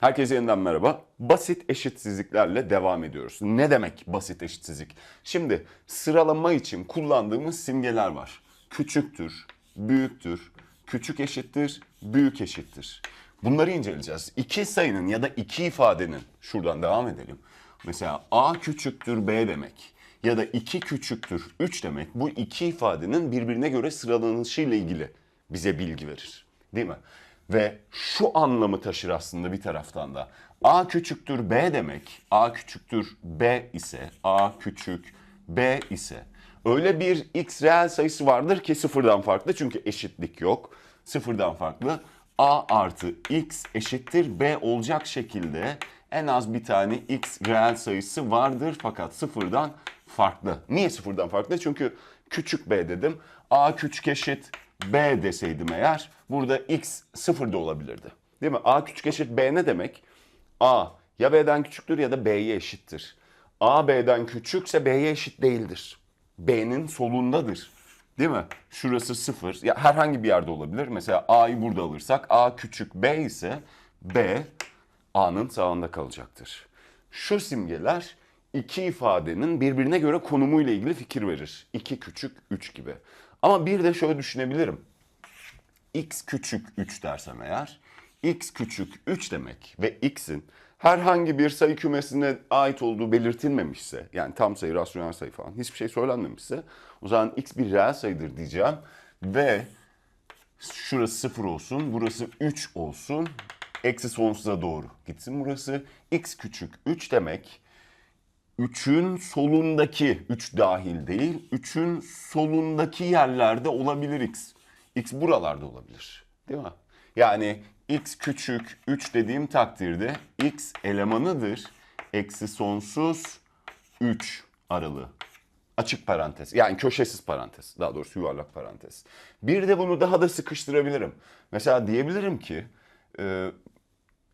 Herkese yeniden merhaba. Basit eşitsizliklerle devam ediyoruz. Ne demek basit eşitsizlik? Şimdi sıralama için kullandığımız simgeler var. Küçüktür, büyüktür, küçük eşittir, büyük eşittir. Bunları inceleyeceğiz. İki sayının ya da iki ifadenin, şuradan devam edelim. Mesela A küçüktür B demek ya da 2 küçüktür 3 demek bu iki ifadenin birbirine göre sıralanışıyla ilgili bize bilgi verir. Değil mi? Ve şu anlamı taşır aslında bir taraftan da. A küçüktür B demek, A küçüktür B ise, A küçük B ise öyle bir x reel sayısı vardır ki sıfırdan farklı çünkü eşitlik yok. Sıfırdan farklı A artı x eşittir B olacak şekilde en az bir tane x reel sayısı vardır fakat sıfırdan farklı. Niye sıfırdan farklı? Çünkü küçük b dedim. A küçük eşit b deseydim eğer burada x sıfır da olabilirdi. Değil mi? A küçük eşit b ne demek? A ya b'den küçüktür ya da b'ye eşittir. A b'den küçükse b'ye eşit değildir. B'nin solundadır. Değil mi? Şurası sıfır. Ya herhangi bir yerde olabilir. Mesela A'yı burada alırsak A küçük B ise B A'nın sağında kalacaktır. Şu simgeler iki ifadenin birbirine göre konumuyla ilgili fikir verir. 2 küçük 3 gibi. Ama bir de şöyle düşünebilirim. x küçük 3 dersem eğer x küçük 3 demek ve x'in herhangi bir sayı kümesine ait olduğu belirtilmemişse yani tam sayı, rasyonel sayı falan hiçbir şey söylenmemişse o zaman x bir reel sayıdır diyeceğim ve şurası 0 olsun, burası 3 olsun, eksi sonsuza doğru gitsin burası. x küçük 3 demek 3'ün solundaki 3 dahil değil 3'ün solundaki yerlerde olabilir x. x buralarda olabilir değil mi? Yani x küçük 3 dediğim takdirde x elemanıdır eksi sonsuz 3 aralığı. Açık parantez. Yani köşesiz parantez. Daha doğrusu yuvarlak parantez. Bir de bunu daha da sıkıştırabilirim. Mesela diyebilirim ki e,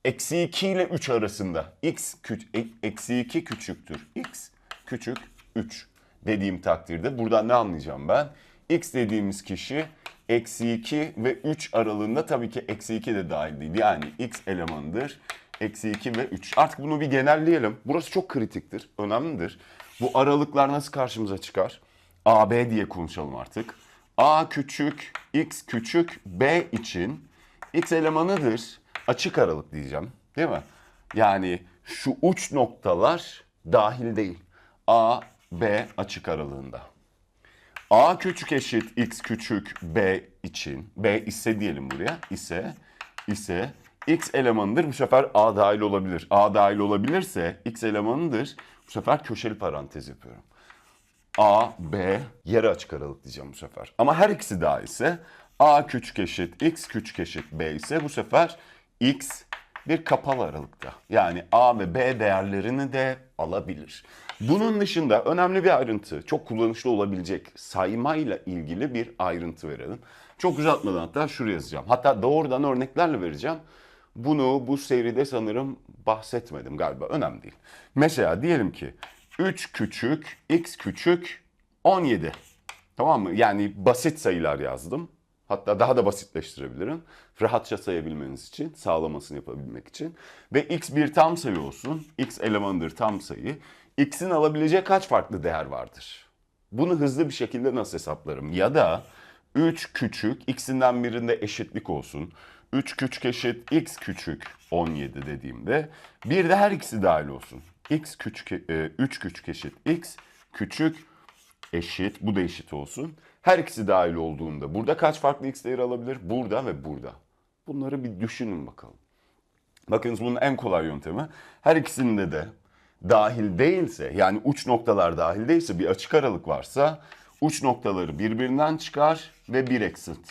eksi 2 ile 3 arasında x e- eksi 2 küçüktür. x küçük 3 dediğim takdirde buradan ne anlayacağım ben? x dediğimiz kişi eksi 2 ve 3 aralığında tabii ki eksi 2 de dahil değil. Yani x elemanıdır. Eksi 2 ve 3. Artık bunu bir genelleyelim. Burası çok kritiktir, önemlidir. Bu aralıklar nasıl karşımıza çıkar? A, B diye konuşalım artık. A küçük, x küçük, B için x elemanıdır. Açık aralık diyeceğim. Değil mi? Yani şu uç noktalar dahil değil. A, B açık aralığında. A küçük eşit x küçük b için b ise diyelim buraya ise ise x elemanıdır bu sefer a dahil olabilir. A dahil olabilirse x elemanıdır bu sefer köşeli parantez yapıyorum. A, B yarı açık aralık diyeceğim bu sefer. Ama her ikisi daha ise A küçük eşit X küçük eşit B ise bu sefer X bir kapalı aralıkta. Yani A ve B değerlerini de alabilir. Bunun dışında önemli bir ayrıntı, çok kullanışlı olabilecek saymayla ilgili bir ayrıntı verelim. Çok uzatmadan hatta şuraya yazacağım. Hatta doğrudan örneklerle vereceğim. Bunu bu seride sanırım bahsetmedim galiba. Önemli değil. Mesela diyelim ki 3 küçük, x küçük 17. Tamam mı? Yani basit sayılar yazdım. Hatta daha da basitleştirebilirim. Rahatça sayabilmeniz için, sağlamasını yapabilmek için. Ve x bir tam sayı olsun. x elemanıdır tam sayı. x'in alabileceği kaç farklı değer vardır? Bunu hızlı bir şekilde nasıl hesaplarım? Ya da 3 küçük, x'inden birinde eşitlik olsun. 3 küçük eşit x küçük 17 dediğimde bir de her ikisi dahil olsun. x küçük, e, 3 küçük eşit x küçük eşit, bu da eşit olsun. Her ikisi dahil olduğunda burada kaç farklı x değeri alabilir? Burada ve burada. Bunları bir düşünün bakalım. Bakınız bunun en kolay yöntemi her ikisinde de dahil değilse yani uç noktalar dahil değilse bir açık aralık varsa uç noktaları birbirinden çıkar ve bir eksilt.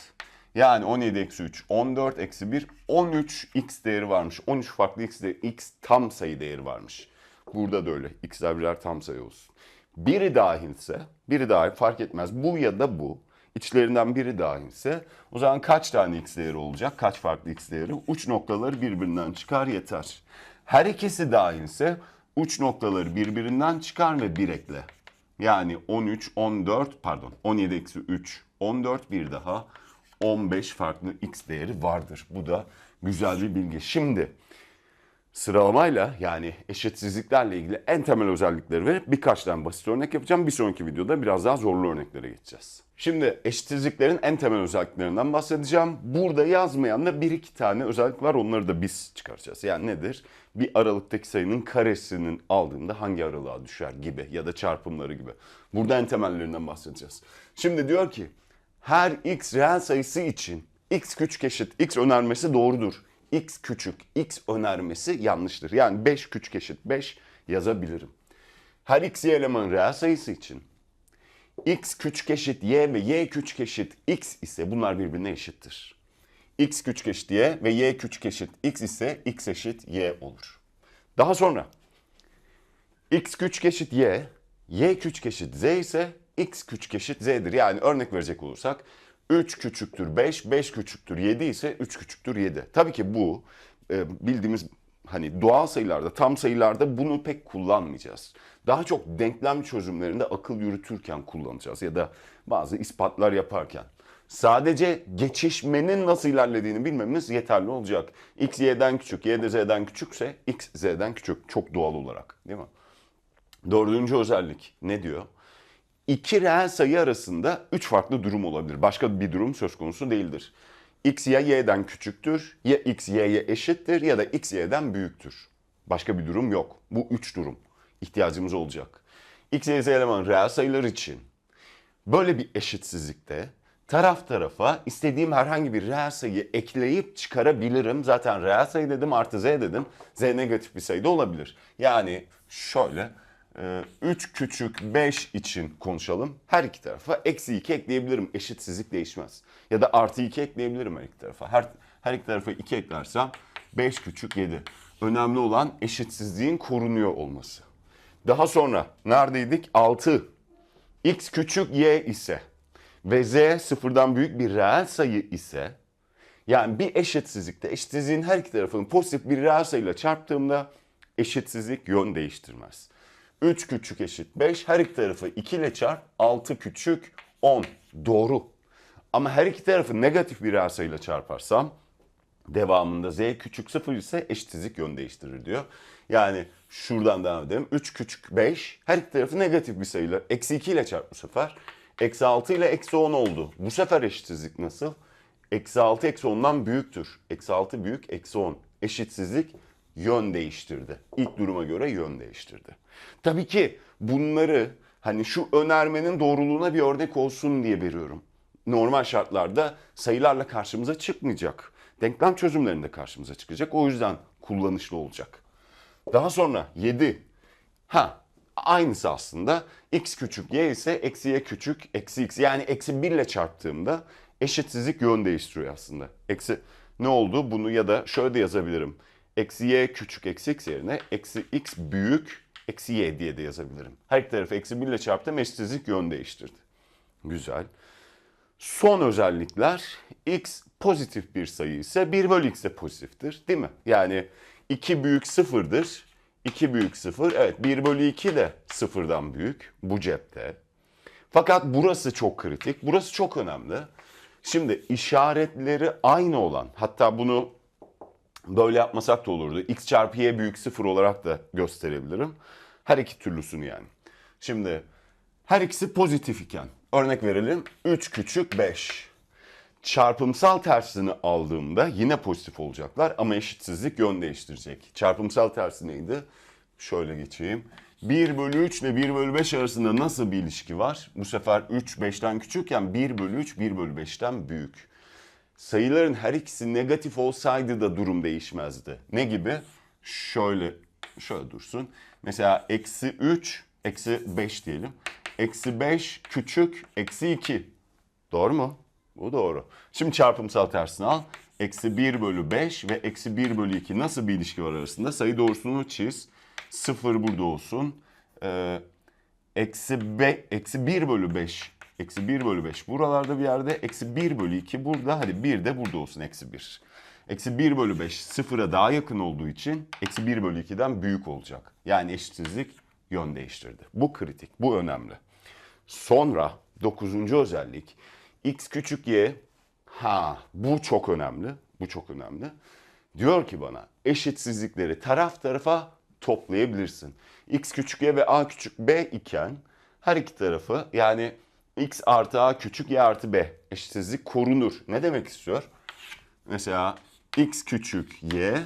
Yani 17 eksi 3, 14 eksi 1, 13 x değeri varmış. 13 farklı x, değeri, x tam sayı değeri varmış. Burada da öyle. x'ler birer tam sayı olsun. Biri dahilse, biri dahil fark etmez. Bu ya da bu. İçlerinden biri dahilse o zaman kaç tane x değeri olacak? Kaç farklı x değeri? Uç noktaları birbirinden çıkar yeter. Her ikisi dahilse uç noktaları birbirinden çıkar ve bir ekle. Yani 13, 14 pardon 17 eksi 3, 14 bir daha 15 farklı x değeri vardır. Bu da güzel bir bilgi. Şimdi Sıralamayla yani eşitsizliklerle ilgili en temel özellikleri ve birkaç tane basit örnek yapacağım. Bir sonraki videoda biraz daha zorlu örneklere geçeceğiz. Şimdi eşitsizliklerin en temel özelliklerinden bahsedeceğim. Burada yazmayan da bir iki tane özellik var. Onları da biz çıkaracağız. Yani nedir? Bir aralıktaki sayının karesinin aldığında hangi aralığa düşer gibi ya da çarpımları gibi. Burada en temellerinden bahsedeceğiz. Şimdi diyor ki her x reel sayısı için x küçük eşit x önermesi doğrudur. X küçük x önermesi yanlıştır. Yani 5 küçük eşit 5 yazabilirim. Her x y eleman reel sayısı için x küçük eşit y ve y küçük eşit x ise bunlar birbirine eşittir. x küçük eşit y ve y küçük eşit x ise x eşit y olur. Daha sonra x küçük eşit y, y küçük eşit z ise x küçük eşit z'dir. Yani örnek verecek olursak 3 küçüktür 5, 5 küçüktür 7 ise 3 küçüktür 7. Tabii ki bu e, bildiğimiz hani doğal sayılarda, tam sayılarda bunu pek kullanmayacağız. Daha çok denklem çözümlerinde akıl yürütürken kullanacağız ya da bazı ispatlar yaparken. Sadece geçişmenin nasıl ilerlediğini bilmemiz yeterli olacak. X y'den küçük, y de z'den küçükse x z'den küçük. Çok doğal olarak değil mi? Dördüncü özellik ne diyor? İki reel sayı arasında üç farklı durum olabilir. Başka bir durum söz konusu değildir. X ya y'den küçüktür, ya x y'ye eşittir ya da x y'den büyüktür. Başka bir durum yok. Bu üç durum ihtiyacımız olacak. X, y, z eleman reel sayılar için böyle bir eşitsizlikte taraf tarafa istediğim herhangi bir reel sayıyı ekleyip çıkarabilirim. Zaten reel sayı dedim artı z dedim. Z negatif bir sayı da olabilir. Yani şöyle 3 küçük 5 için konuşalım. Her iki tarafa eksi 2 ekleyebilirim. Eşitsizlik değişmez. Ya da artı 2 ekleyebilirim her iki tarafa. Her, her iki tarafa 2 eklersem 5 küçük 7. Önemli olan eşitsizliğin korunuyor olması. Daha sonra neredeydik? 6. X küçük y ise ve z sıfırdan büyük bir reel sayı ise yani bir eşitsizlikte eşitsizliğin her iki tarafını pozitif bir reel sayıyla çarptığımda eşitsizlik yön değiştirmez. 3 küçük eşit 5 her iki tarafı 2 ile çarp 6 küçük 10 doğru. Ama her iki tarafı negatif bir reel sayıyla çarparsam devamında z küçük 0 ise eşitsizlik yön değiştirir diyor. Yani şuradan devam edelim. 3 küçük 5 her iki tarafı negatif bir sayıyla eksi 2 ile çarp bu sefer. Eksi 6 ile eksi 10 oldu. Bu sefer eşitsizlik nasıl? Eksi 6 eksi 10'dan büyüktür. Eksi 6 büyük eksi 10. Eşitsizlik yön değiştirdi. İlk duruma göre yön değiştirdi. Tabii ki bunları hani şu önermenin doğruluğuna bir örnek olsun diye veriyorum. Normal şartlarda sayılarla karşımıza çıkmayacak. Denklem çözümlerinde karşımıza çıkacak. O yüzden kullanışlı olacak. Daha sonra 7. Ha aynısı aslında. x küçük y ise eksi y küçük eksi x. Yani eksi 1 ile çarptığımda eşitsizlik yön değiştiriyor aslında. Eksi ne oldu? Bunu ya da şöyle de yazabilirim. Eksi y küçük eksi x yerine eksi x büyük eksi y diye de yazabilirim. Her iki tarafı eksi 1 ile çarptım eşitsizlik yön değiştirdi. Güzel. Son özellikler x pozitif bir sayı ise 1 bölü x de pozitiftir değil mi? Yani 2 büyük sıfırdır. 2 büyük sıfır. Evet 1 bölü 2 de sıfırdan büyük bu cepte. Fakat burası çok kritik. Burası çok önemli. Şimdi işaretleri aynı olan hatta bunu böyle yapmasak da olurdu. x çarpı y büyük sıfır olarak da gösterebilirim. Her iki türlüsünü yani. Şimdi her ikisi pozitif iken örnek verelim 3 küçük 5. Çarpımsal tersini aldığımda yine pozitif olacaklar ama eşitsizlik yön değiştirecek. Çarpımsal tersi neydi? Şöyle geçeyim. 1 bölü 3 ile 1 bölü 5 arasında nasıl bir ilişki var? Bu sefer 3 5'ten küçükken 1 bölü 3 1 bölü 5'ten büyük. Sayıların her ikisi negatif olsaydı da durum değişmezdi. Ne gibi? Şöyle şöyle dursun. Mesela eksi 3 eksi 5 diyelim. Eksi 5 küçük eksi 2. Doğru mu? Bu doğru. Şimdi çarpımsal tersini al. Eksi 1 bölü 5 ve eksi 1 bölü 2 nasıl bir ilişki var arasında? Sayı doğrusunu çiz. 0 burada olsun. Ee, eksi, be, eksi 1 bölü 5. Eksi 1 bölü 5 buralarda bir yerde. Eksi 1 bölü 2 burada. Hadi 1 de burada olsun eksi 1. Eksi 1 bölü 5 sıfıra daha yakın olduğu için eksi 1 bölü 2'den büyük olacak. Yani eşitsizlik yön değiştirdi. Bu kritik, bu önemli. Sonra dokuzuncu özellik x küçük y. Ha bu çok önemli. Bu çok önemli. Diyor ki bana eşitsizlikleri taraf tarafa toplayabilirsin. x küçük y ve a küçük b iken her iki tarafı yani x artı a küçük y artı b eşitsizlik korunur. Ne demek istiyor? Mesela x küçük y,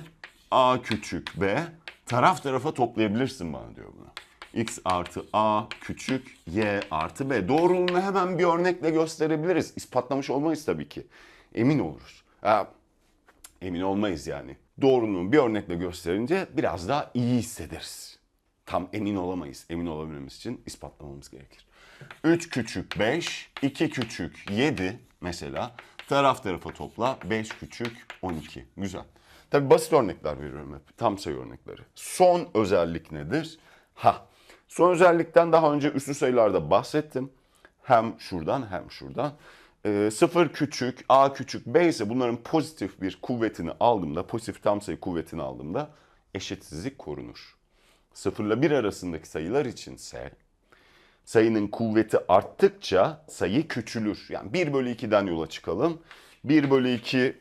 a küçük b taraf tarafa toplayabilirsin bana diyor buna. x artı a küçük y artı b. Doğruluğunu hemen bir örnekle gösterebiliriz. İspatlamış olmayız tabii ki. Emin oluruz. Ha, emin olmayız yani. Doğruluğunu bir örnekle gösterince biraz daha iyi hissederiz. Tam emin olamayız. Emin olabilmemiz için ispatlamamız gerekir. 3 küçük 5, 2 küçük 7 mesela taraf tarafa topla 5 küçük 12. Güzel. Tabi basit örnekler veriyorum hep. Tam sayı örnekleri. Son özellik nedir? Ha. Son özellikten daha önce üslü sayılarda bahsettim. Hem şuradan hem şuradan. Ee, 0 küçük, a küçük, b ise bunların pozitif bir kuvvetini aldığımda, pozitif tam sayı kuvvetini aldığımda eşitsizlik korunur. 0 ile 1 arasındaki sayılar içinse sayının kuvveti arttıkça sayı küçülür. Yani 1 bölü 2'den yola çıkalım. 1 bölü 2,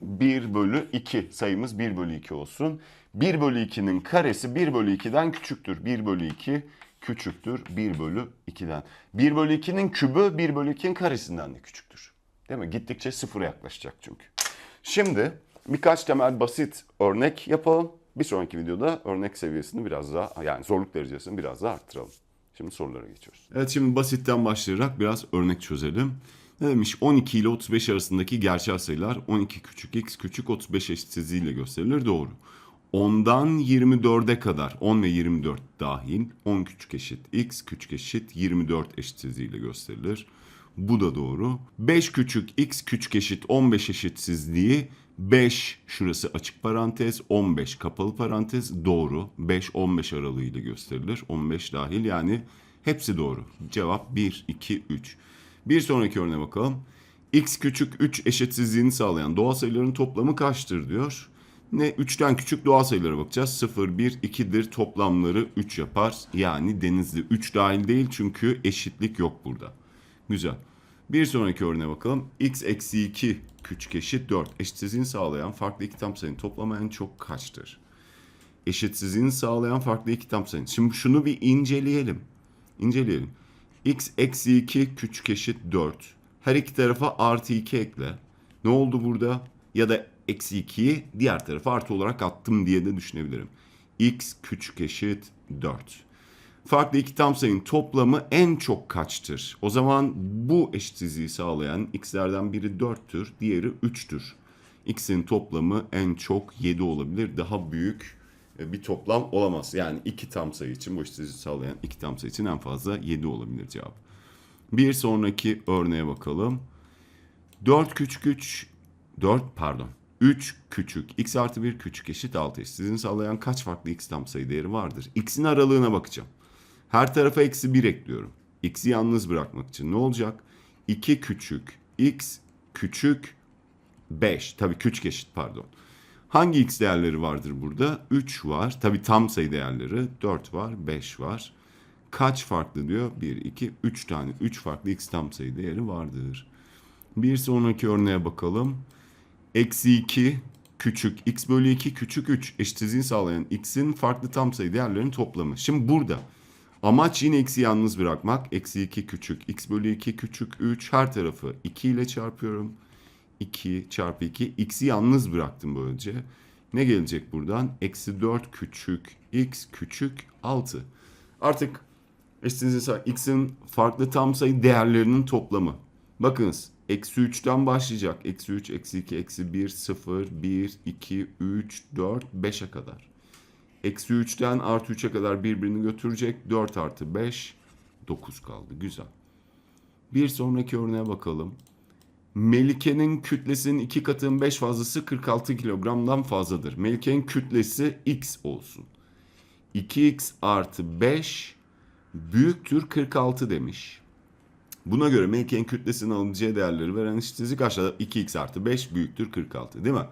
1 bölü 2 sayımız 1 bölü 2 olsun. 1 bölü 2'nin karesi 1 bölü 2'den küçüktür. 1 bölü 2 küçüktür 1 bölü 2'den. 1 bölü 2'nin kübü 1 bölü 2'nin karesinden de küçüktür. Değil mi? Gittikçe sıfıra yaklaşacak çünkü. Şimdi birkaç temel basit örnek yapalım. Bir sonraki videoda örnek seviyesini biraz daha yani zorluk derecesini biraz daha arttıralım. Şimdi sorulara geçiyoruz. Evet şimdi basitten başlayarak biraz örnek çözelim. Ne demiş? 12 ile 35 arasındaki gerçel sayılar 12 küçük x küçük 35 eşitsizliğiyle gösterilir. Doğru. 10'dan 24'e kadar 10 ve 24 dahil 10 küçük eşit x küçük eşit 24 eşitsizliğiyle gösterilir. Bu da doğru. 5 küçük x küçük eşit 15 eşitsizliği 5 şurası açık parantez 15 kapalı parantez doğru. 5-15 aralığıyla gösterilir. 15 dahil yani hepsi doğru. Cevap 1, 2, 3. Bir sonraki örneğe bakalım. x küçük 3 eşitsizliğini sağlayan doğal sayıların toplamı kaçtır diyor. Ne 3'ten küçük doğal sayılara bakacağız. 0, 1, 2'dir toplamları 3 yapar. Yani denizli 3 dahil değil çünkü eşitlik yok burada. Güzel. Bir sonraki örneğe bakalım. x eksi 2 küçük eşit 4. Eşitsizliğini sağlayan farklı iki tam sayının toplamı en çok kaçtır? Eşitsizliğini sağlayan farklı iki tam sayının. Şimdi şunu bir inceleyelim. İnceleyelim. x eksi 2 küçük eşit 4. Her iki tarafa artı 2 ekle. Ne oldu burada? Ya da eksi 2'yi diğer tarafa artı olarak attım diye de düşünebilirim. x küçük eşit 4 farklı iki tam sayının toplamı en çok kaçtır? O zaman bu eşitsizliği sağlayan x'lerden biri 4'tür, diğeri 3'tür. x'in toplamı en çok 7 olabilir. Daha büyük e, bir toplam olamaz. Yani iki tam sayı için bu eşitsizliği sağlayan iki tam sayı için en fazla 7 olabilir cevap. Bir sonraki örneğe bakalım. 4 küçük 3, 4 pardon 3 küçük, x artı 1 küçük eşit 6 eşitsizliğini sağlayan kaç farklı x tam sayı değeri vardır? x'in aralığına bakacağım. Her tarafa eksi 1 ekliyorum. X'i yalnız bırakmak için ne olacak? 2 küçük x küçük 5. Tabii küçük eşit pardon. Hangi x değerleri vardır burada? 3 var. Tabii tam sayı değerleri 4 var, 5 var. Kaç farklı diyor? 1, 2, 3 tane. 3 farklı x tam sayı değeri vardır. Bir sonraki örneğe bakalım. Eksi 2 küçük x bölü 2 küçük 3 eşitsizliğini sağlayan x'in farklı tam sayı değerlerinin toplamı. Şimdi burada Amaç yine x'i yalnız bırakmak. Eksi 2 küçük. x bölü 2 küçük 3. Her tarafı 2 ile çarpıyorum. 2 çarpı 2. x'i yalnız bıraktım böylece. Ne gelecek buradan? Eksi 4 küçük. x küçük 6. Artık eşitsizliği x'in farklı tam sayı değerlerinin toplamı. Bakınız eksi 3'ten başlayacak. Eksi 3, eksi 2, eksi 1, 0, 1, 2, 3, 4, 5'e kadar. Eksi 3'ten artı 3'e kadar birbirini götürecek. 4 artı 5 9 kaldı. Güzel. Bir sonraki örneğe bakalım. Melike'nin kütlesinin iki katının 5 fazlası 46 kilogramdan fazladır. Melike'nin kütlesi x olsun. 2x artı 5 büyüktür 46 demiş. Buna göre Melike'nin kütlesinin alınacağı değerleri veren eşitsizlik aşağıda 2x artı 5 büyüktür 46 değil mi?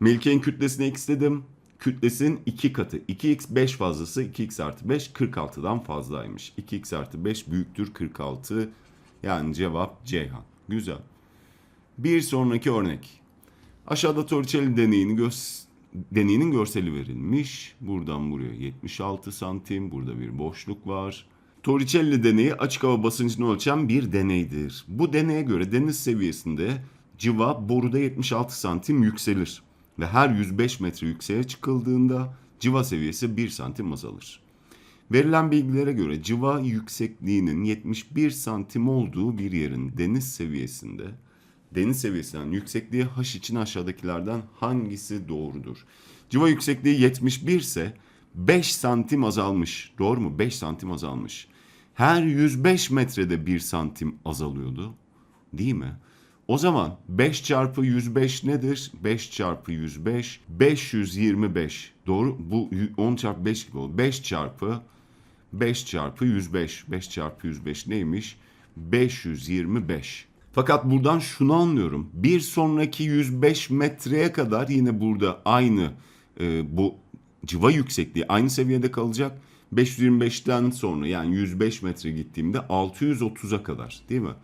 Melike'nin kütlesine x dedim kütlesinin 2 katı. 2x 5 fazlası 2x artı 5 46'dan fazlaymış. 2x artı 5 büyüktür 46. Yani cevap Ceyhan. Güzel. Bir sonraki örnek. Aşağıda Torricelli deneyini deneyinin görseli verilmiş. Buradan buraya 76 santim. Burada bir boşluk var. Torricelli deneyi açık hava basıncını ölçen bir deneydir. Bu deneye göre deniz seviyesinde civa boruda 76 santim yükselir. Ve her 105 metre yükseğe çıkıldığında civa seviyesi 1 santim azalır. Verilen bilgilere göre civa yüksekliğinin 71 santim olduğu bir yerin deniz seviyesinde deniz seviyesinden yüksekliği h için aşağıdakilerden hangisi doğrudur? Civa yüksekliği 71 ise 5 santim azalmış. Doğru mu? 5 santim azalmış. Her 105 metrede 1 santim azalıyordu. Değil mi? O zaman 5 çarpı 105 nedir? 5 çarpı 105 525. Doğru. Bu 10 çarpı 5 gibi oldu. 5 çarpı 5 çarpı 105. 5 çarpı 105 neymiş? 525. Fakat buradan şunu anlıyorum. Bir sonraki 105 metreye kadar yine burada aynı e, bu civa yüksekliği aynı seviyede kalacak. 525'ten sonra yani 105 metre gittiğimde 630'a kadar değil mi?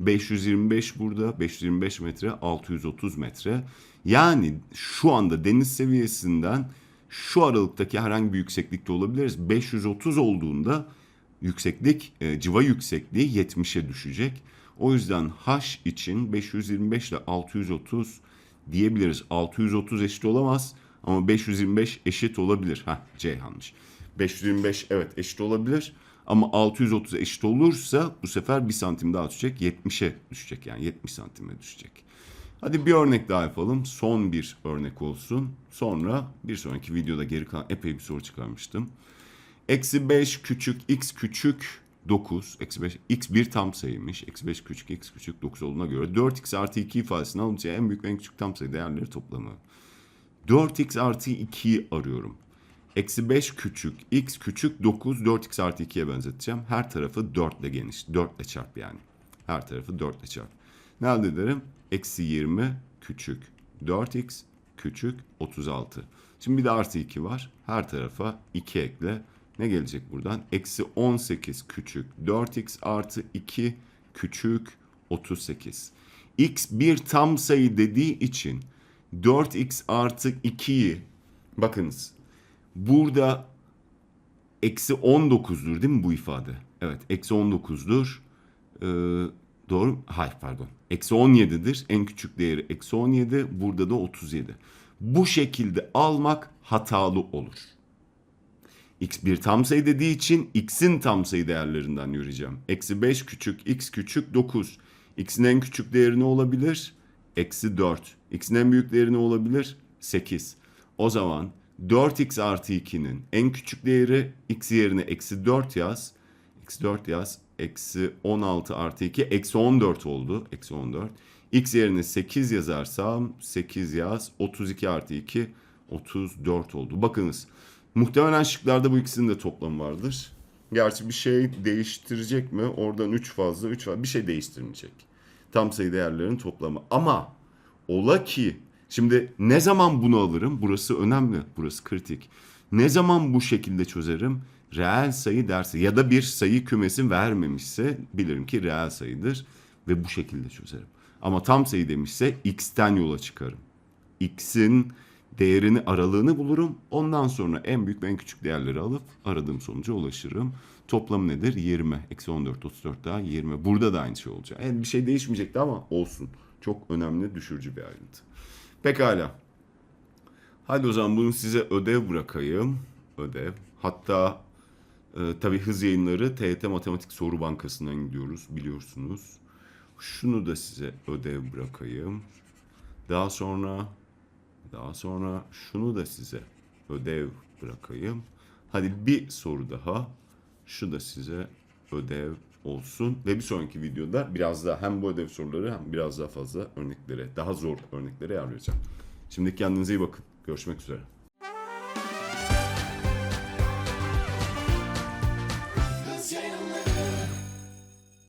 525 burada, 525 metre, 630 metre. Yani şu anda deniz seviyesinden şu aralıktaki herhangi bir yükseklikte olabiliriz. 530 olduğunda yükseklik, e, civa yüksekliği 70'e düşecek. O yüzden H için 525 ile 630 diyebiliriz. 630 eşit olamaz ama 525 eşit olabilir. Ha C yanlış. 525 evet eşit olabilir ama 630 eşit olursa bu sefer bir santim daha düşecek. 70'e düşecek yani 70 santime düşecek. Hadi bir örnek daha yapalım. Son bir örnek olsun. Sonra bir sonraki videoda geri kalan epey bir soru çıkarmıştım. Eksi 5 küçük x küçük 9. Eksi 5 x bir tam sayıymış. Eksi 5 küçük x küçük 9 olduğuna göre 4x artı 2 ifadesini alınca en büyük ve en küçük tam sayı değerleri toplamı. 4x artı 2'yi arıyorum. Eksi 5 küçük, x küçük 9, 4x artı 2'ye benzeteceğim. Her tarafı 4 ile geniş. 4 ile çarp yani. Her tarafı 4 ile çarp. Ne elde ederim? Eksi 20 küçük 4x küçük 36. Şimdi bir de artı 2 var. Her tarafa 2 ekle. Ne gelecek buradan? Eksi 18 küçük 4x artı 2 küçük 38. x bir tam sayı dediği için 4x artı 2'yi bakınız burada eksi 19'dur değil mi bu ifade? Evet eksi 19'dur. Ee, doğru? Hayır pardon. Eksi 17'dir. En küçük değeri eksi 17. Burada da 37. Bu şekilde almak hatalı olur. X bir tam sayı dediği için x'in tam sayı değerlerinden yürüyeceğim. Eksi 5 küçük x küçük 9. X'in en küçük değeri ne olabilir? Eksi 4. X'in en büyük değeri ne olabilir? 8. O zaman 4x artı 2'nin en küçük değeri x yerine eksi 4 yaz. Eksi 4 yaz. Eksi 16 artı 2 eksi 14 oldu. Eksi 14. X yerine 8 yazarsam 8 yaz. 32 artı 2 34 oldu. Bakınız muhtemelen şıklarda bu ikisinin de toplamı vardır. Gerçi bir şey değiştirecek mi? Oradan 3 fazla 3 fazla bir şey değiştirmeyecek. Tam sayı değerlerin toplamı. Ama ola ki şimdi ne zaman bunu alırım? Burası önemli. Burası kritik. Ne zaman bu şekilde çözerim? Reel sayı derse ya da bir sayı kümesi vermemişse bilirim ki reel sayıdır ve bu şekilde çözerim. Ama tam sayı demişse x'ten yola çıkarım. x'in değerini aralığını bulurum. Ondan sonra en büyük ve en küçük değerleri alıp aradığım sonuca ulaşırım. Toplamı nedir? 20. Eksi 14, 34 daha 20. Burada da aynı şey olacak. Yani bir şey değişmeyecekti ama olsun. Çok önemli düşürücü bir ayrıntı. Pekala. Hadi o zaman bunu size ödev bırakayım. Ödev. Hatta e, tabii hız yayınları TYT Matematik Soru Bankası'ndan gidiyoruz biliyorsunuz. Şunu da size ödev bırakayım. Daha sonra daha sonra şunu da size ödev bırakayım. Hadi bir soru daha. Şu da size ödev olsun. Ve bir sonraki videoda biraz daha hem bu ödev soruları hem biraz daha fazla örneklere, daha zor örneklere yer vereceğim. Şimdi kendinize iyi bakın. Görüşmek üzere.